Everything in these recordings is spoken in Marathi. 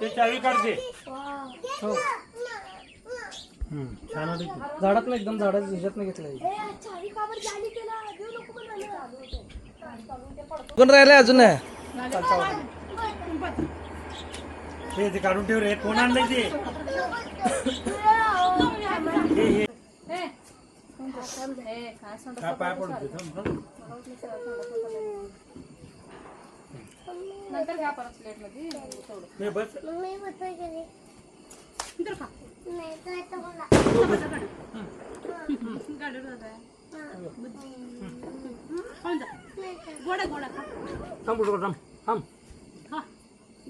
ते चावी काढते हो हम्म, छान होते की. झाडात एकदम झाडाच्या ह्याच्यात घेतलं कोण राहिलंय अजून? हे ते काढून ठेव रे. कोण आणलंय ते? काय. नंतर हे गोडा गोडा थांब थांब थांब. हा.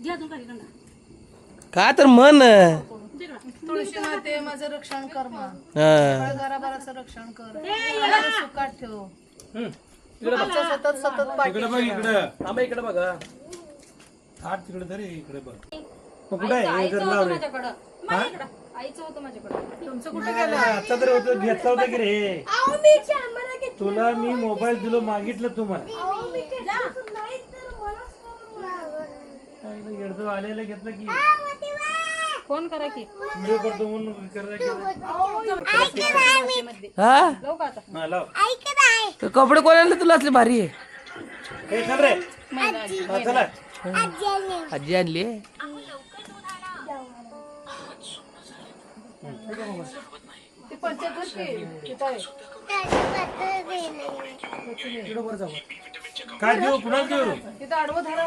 घ्या तू काही कंडा तर मन तुळशी माते माझं रक्षण कर मग. हा. घराभराचं रक्षण कर. सुखात ठेव. हम्म. आमचं सतत सतत पाठी इकडे बघ इकडं. थांबा इकडे बघा हात तिकडे धर इकडे बघ. मग कुठं आहे? हे जर लाव रे माझ्याकडं. माझ्याकडं आईचं होतं माझ्याकडं. तुमचं कुठे आता तर होतं. घेतला होता की रे? तुला मी मोबाईल दिलो मागितलं तुम्हाला आलेलं घेतलं की. फोन करा की. व्हिडिओ करतो म्हणून करायला केलं. हा? जाऊ का आता? हा, लाव. ते कपडे कोण आणले तुला असले भारी? आहे हे चल रे. हा, चला. आजी आणली? ती पंचायत की? तिथं आहे. वर काय देऊ कुणाला देऊ तिथं आडवं धरा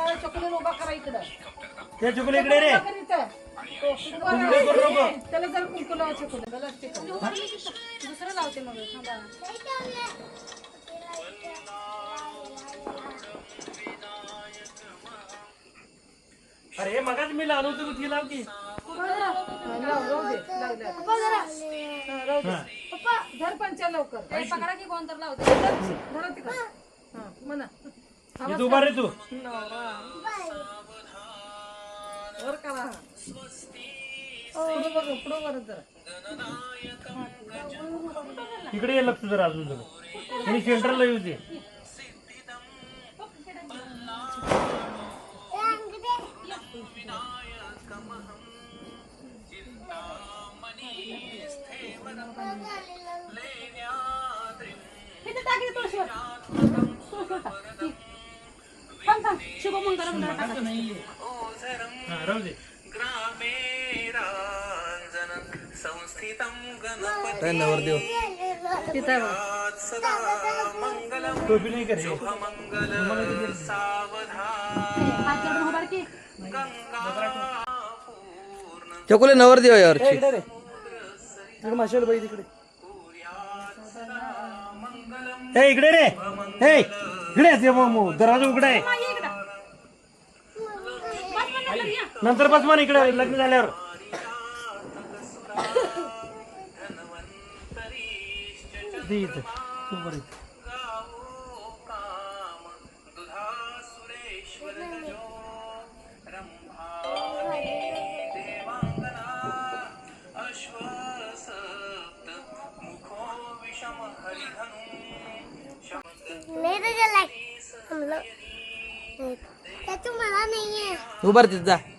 उभा करा इकडं. त्या चुकले इकडे रे. इथं. त्याला जर कुंकू लावा चकुलीला त्याला ते कर. दुसरं लावते मग थांबा अरे मगाच मी लावलो होतो ती लाव की. पप्पा धर पंचा लवकर. पकडा की कोण तर लावते. धरा. तिकडं. हा म्हणा. तू. वर करा पुढं बघ पुढं वर जरा. इकडे ये लक्ष जरा अजून जरा. आणि सेंटरला येऊ दे. टाक तुळशीवर. तुळशीवर टाक. थांब थांब शुभमंगल हा नवरदेव तिथं. टोपी नाही करे हात जोडून उभार की. चकोले नवरदेव यावरची इकडे रे. तिकडे माशाला बाई तिकडे. हे इकडे रे. हे इकडे दरवाजा उघडा आहे ये इकडं बस पण नंतर बस मला इकडे लग्न झाल्यावर. नहीं तो चला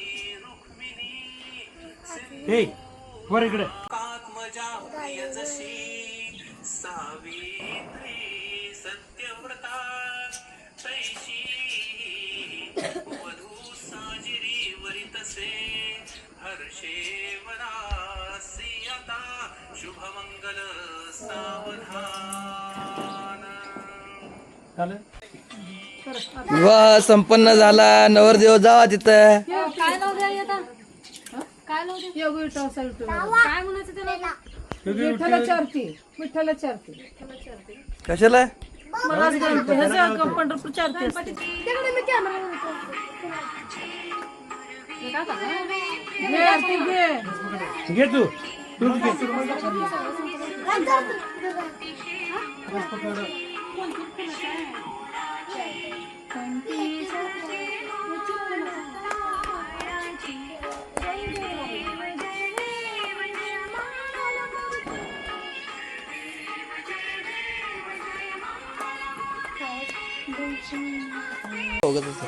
या या इकडे. खुर्चीवर बघा. दिसतंय रे इकडे हे वर इकडे चालेल विवाह संपन्न झाला. नवरदेव जावा तिथं. काय काय लावू द्या योग विठ्ठल सलटू काय म्हणायचं त्याला? विठ्ठला चरती विठ्ठला चरती कशाला? मला ह्याचं पंढरपूर चरती असते. हे काय का घे तू. तूच घे. बघत असं.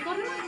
हे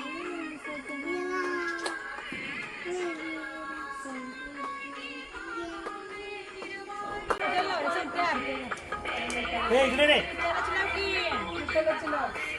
Hey, Lenny. Hey, Lenny. Hey,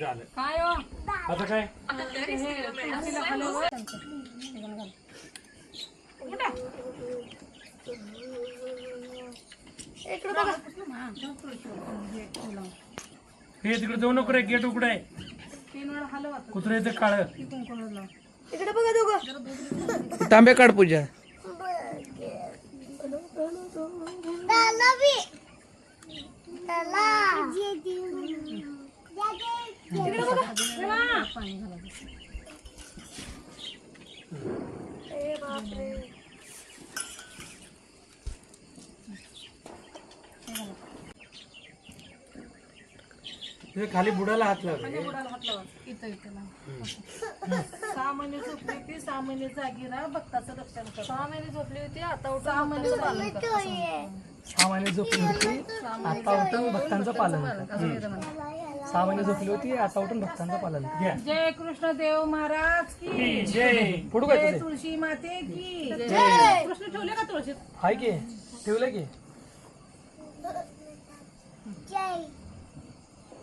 झालं काय हो? आता काय? हे तिकडे जाऊ नको रे गेट उघड आहे. कुत्रे येतं काळ. इकडे बघा दोघं. तांब्या काढ पूजा. दादा. हे खाली बुडाला हात लाव रे. सहा महिने झोपली होती सहा महिने जागी राहा भक्ताचं रक्षण कर. सहा महिने झोपली होती आता उठून सहा महिने पालन कर. सहा महिने झोपली होती आता उठून भक्तांचं पालन कर. सहा महिने झोपली होती आता उठून भक्तांचं पालन. घ्या. जय कृष्ण देव महाराज की. जय. फोटो काय जय तुझे तुळशी माते की. कृष्ण ठेवले का तुळशीत हाय की. ठेवलं की.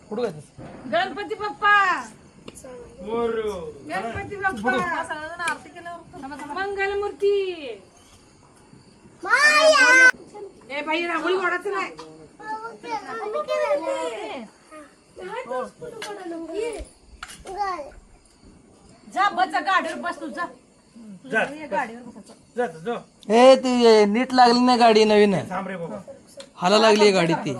फोटो काय तुझं? गणपती बाप्पा. मोरू. गणपती बाप्पा. मंगलमूर्ती. ए बाई रांगोळी वाढायचं नाही. जा बस जा गाडीवर बस तू जा. जा जा जा हे ती नीट लागली नाही गाडी नवीन? आहे थांब रे बाबा. हाला लागली आहे गाडी ती.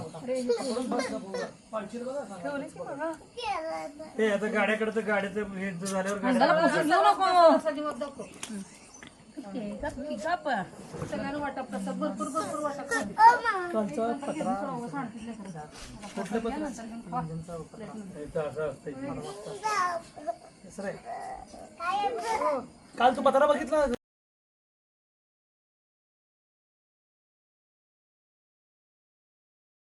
हे आता गाड्याकडे तर गाड्याचं हे झाल्यावर सगळ्यांना वाटप प्रसाद भरपूर भरपूर वाटप करा. कालचा पत्रा कुठलं असतं काल तू पत्रा बघितला?